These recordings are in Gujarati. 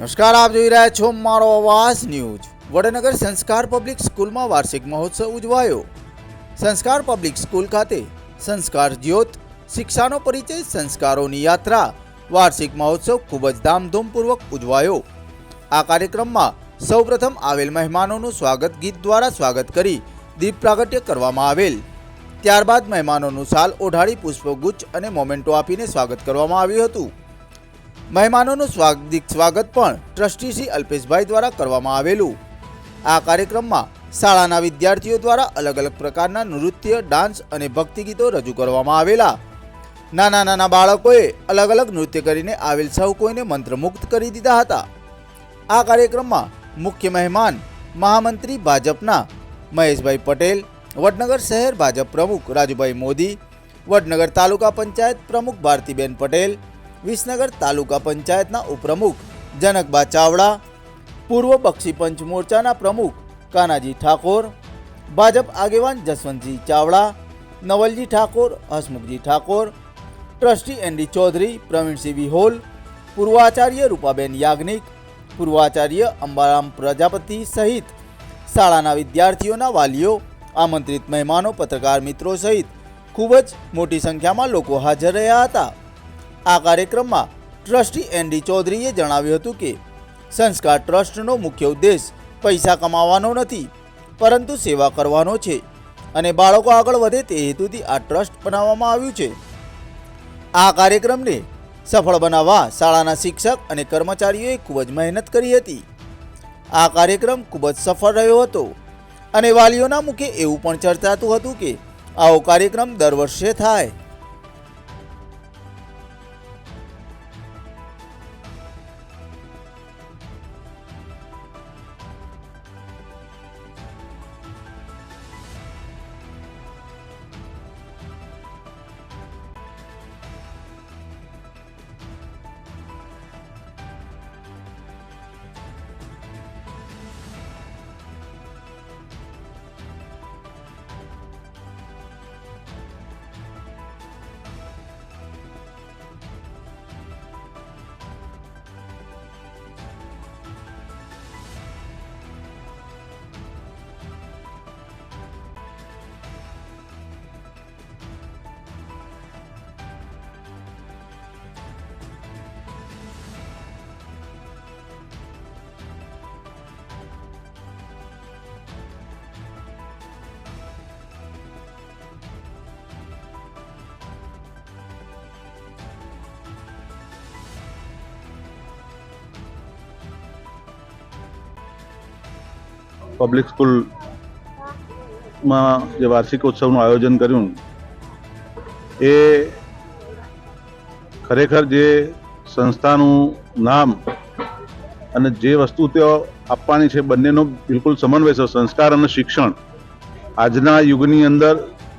નમસ્કાર, આપ જોઈ રહ્યા છો મારો અવાજ ન્યૂઝ. વડનગર સંસ્કાર પબ્લિક સ્કૂલમાં વાર્ષિક મહોત્સવ ઉજવાયો. સંસ્કાર પબ્લિક સ્કૂલ ખાતે સંસ્કાર જ્યોત, શિક્ષાનો પરિચય, સંસ્કારોની યાત્રા, વાર્ષિક મહોત્સવ ખૂબ જ ધામધૂમપૂર્વક ઉજવાયો. આ કાર્યક્રમમાં સૌપ્રથમ આવેલ મહેમાનોનું સ્વાગત ગીત દ્વારા સ્વાગત કરી દીપ પ્રાગટ્ય કરવામાં આવેલ. ત્યારબાદ મહેમાનોનું સાલ ઓઢાડી પુષ્પગુચ્છ અને મોમેન્ટો આપીને સ્વાગત કરવામાં આવ્યું હતું. મહેમાનોનું સ્વાગતિક સ્વાગત પણ ટ્રસ્ટી શ્રી અલ્પેશભાઈ દ્વારા કરવામાં આવેલું. આ કાર્યક્રમમાં શાળાના વિદ્યાર્થીઓ દ્વારા અલગ અલગ પ્રકારના નૃત્ય, ડાન્સ અને ભક્તિ ગીતો રજૂ કરવામાં આવેલા. નાના નાના બાળકોએ અલગ અલગ નૃત્ય કરીને આવેલ સૌ કોઈને મંત્રમુગ્ધ કરી દીધા હતા. આ કાર્યક્રમમાં મુખ્ય મહેમાન મહામંત્રી ભાજપના મહેશભાઈ પટેલ, વડનગર શહેર ભાજપ પ્રમુખ રાજુભાઈ મોદી, વડનગર તાલુકા પંચાયત પ્રમુખ ભારતીબેન પટેલ વિસનગર તાલુકા પંચાયતના ઉપપ્રમુખ જનકબા ચાવડા, પૂર્વ બક્ષી પંચ મોરચાના પ્રમુખ, કાનાજી ઠાકોર, ભાજપ આગેવાન Jaswantji Chavda, Navalji Thakor, Hasmukhji Thakor, trustee N D Chaudhary, Pravinsinh Vihol, પૂર્વાચાર્ય Rupaben Yagnik, પૂર્વાચાર્ય અંબારામ પ્રજાપતિ સહિત શાળાના વિદ્યાર્થીઓના વાલીઓ, આમંત્રિત મહેમાનો, પત્રકાર મિત્રો સહિત ખૂબ જ મોટી સંખ્યામાં લોકો હાજર રહ્યા હતા. આ કાર્યક્રમમાં ટ્રસ્ટી એનડી ચૌધરીએ જણાવ્યું હતું કે સંસ્કાર ટ્રસ્ટનો મુખ્ય ઉદ્દેશ પૈસા કમાવાનો નથી, પરંતુ સેવા કરવાનો છે અને બાળકો આગળ વધે તે હેતુથી આ ટ્રસ્ટ બનાવવામાં આવ્યું છે. આ કાર્યક્રમને સફળ બનાવવા શાળાના શિક્ષક અને કર્મચારીઓએ ખૂબ જ મહેનત કરી હતી. આ કાર્યક્રમ ખૂબ જ સફળ રહ્યો હતો અને વાલીઓના મુખે એવું પણ ચર્ચાતું હતું કે આવો કાર્યક્રમ દર વર્ષે થાય. પબ્લિક સ્કૂલમાં જે વાર્ષિક ઉત્સવનું આયોજન કર્યું, એ ખરેખર જે સંસ્થાનું નામ અને જે વસ્તુ તેઓ આપવાની છે, બંનેનો બિલકુલ સમન્વય છે. સંસ્કાર અને શિક્ષણ. આજના યુગની અંદર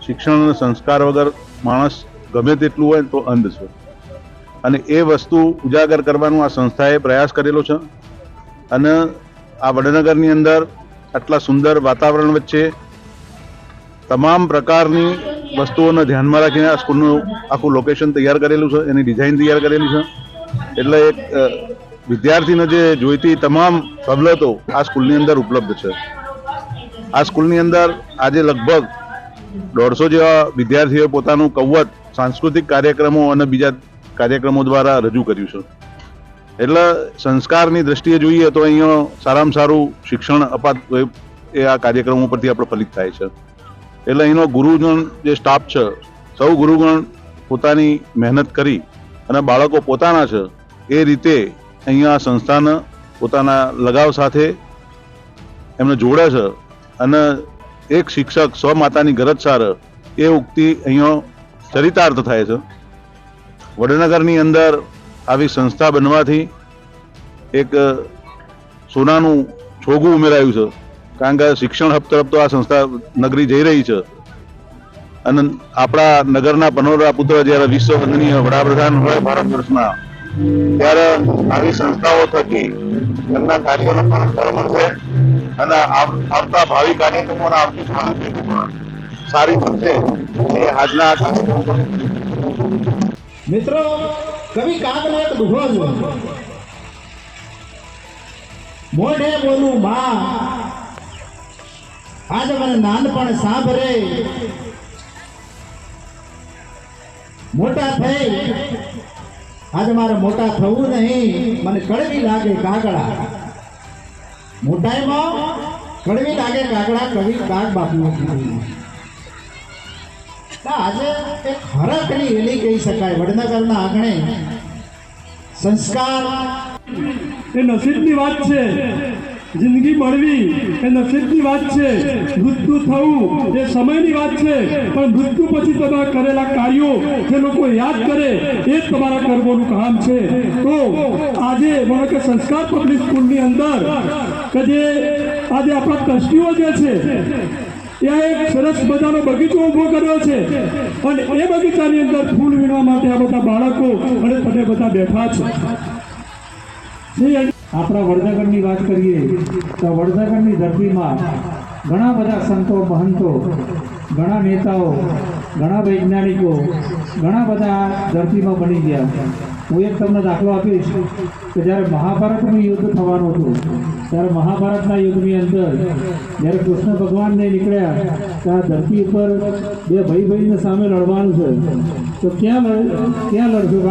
શિક્ષણ અને સંસ્કાર વગર માણસ ગમે તેટલું હોય તો અંધ છે. અને એ વસ્તુ ઉજાગર કરવાનું આ સંસ્થાએ પ્રયાસ કરેલો છે. અને આ વડનગરની અંદર આટલા સુંદર વાતાવરણ વચ્ચે તમામ પ્રકારની વસ્તુઓને ધ્યાનમાં રાખીને આ સ્કૂલનું આખું લોકેશન તૈયાર કરેલું છે, એની ડિઝાઇન તૈયાર કરેલી છે. એટલે એક વિદ્યાર્થીને જે જોઈતી તમામ સવલતો આ સ્કૂલની અંદર ઉપલબ્ધ છે. આ સ્કૂલની અંદર આજે લગભગ દોઢસો જેવા વિદ્યાર્થીઓએ પોતાનું કવત, સાંસ્કૃતિક કાર્યક્રમો અને બીજા કાર્યક્રમો દ્વારા રજૂ કર્યું છે. એટલે સંસ્કારની દ્રષ્ટિએ જોઈએ તો અહીંયા સારામાં સારું શિક્ષણ અપાતું એ આ કાર્યક્રમો ઉપરથી આપણે ફલિત થાય છે. એટલે અહીંનો ગુરુજન જે સ્ટાફ છે, સૌ ગુરુગણ પોતાની મહેનત કરી અને બાળકો પોતાના છે, એ રીતે અહીંયા સંસ્થાને પોતાના લગાવ સાથે એમને જોડે છે અને એક શિક્ષક સ્વ માતાની ગરજ સાર એ ઉક્તિ અહીંયા ચરિતાર્થ થાય છે. વડનગરની અંદર આવી સંસ્થા બનવાથી એક સોનાનું છોગું ઉમેરાયું છે. કારણ કે શિક્ષણ હબ તરફ તો આ સંસ્થા નગરી જઈ રહી છે. અને આપણા નગરના પનોરા પુત્ર જ્યારે વિશ્વ વંદનીય વડાપ્રધાન હોય ભારત વર્ષના, ત્યારે આવી સંસ્થાઓ થકી એમના કાર્યોનો પણ ફળ મળશે અને આવતા ભાવિ કાર્યક્રમો આવતી ભાવિ સારી બનશે. એ આજના કાર્યક્રમ મિત્રો કવિ કાકનો એક દુહો જો મોઢે બોલું, માં, આજે મને નાનપણ સાંભળે મોટા થઈ, આજે મારે મોટા થવું નહીં. મને કડવી લાગે કાગડા. મોટાઈમાં કડવી લાગે કાગડા કવિ કાગ બાપુ આજે એક હરકની એલી કહી શકાય. વડનગરના આંગણે સંસ્કાર એ નસીબની વાત છે. જિંદગી મળવી એ નસીબની વાત છે. મૃત્યુ થવું એ સમયની વાત છે. પણ મૃત્યુ પછી તમારા કરેલા કાર્યો જે લોકો યાદ કરે, એ જ તમારા કર્મોનું કામ છે. તો આજે મને કે સંસ્કાર પબ્લિક સ્કૂલની અંદર, કે જે આજે આપણા ટ્રસ્ટીઓ જે છે ત્યાં એક સરસ મજાનો બગીચો ઊભો કર્યો છે. અને એ બગીચાની અંદર ફૂલ વીણવા માટે આ બધા બાળકો અને તમે બધા બેઠા છો. આપણા વડનગરની વાત કરીએ, તો વડનગરની ધરતીમાં ઘણા બધા સંતો, મહંતો, ઘણા નેતાઓ, ઘણા વૈજ્ઞાનિકો, ઘણા બધા ધરતીમાં બની ગયા. હું એક તમને દાખલો આપીશ કે જ્યારે મહાભારતનું યુદ્ધ થવાનું હતું, ત્યારે મહાભારતના યુદ્ધની અંદર જ્યારે કૃષ્ણ ભગવાનને નીકળ્યા ત્યાં ધરતી ઉપર બે ભાઈ ભાઈને સામે લડવાનું છે. તો ક્યાં લડ, ક્યાં લડશું?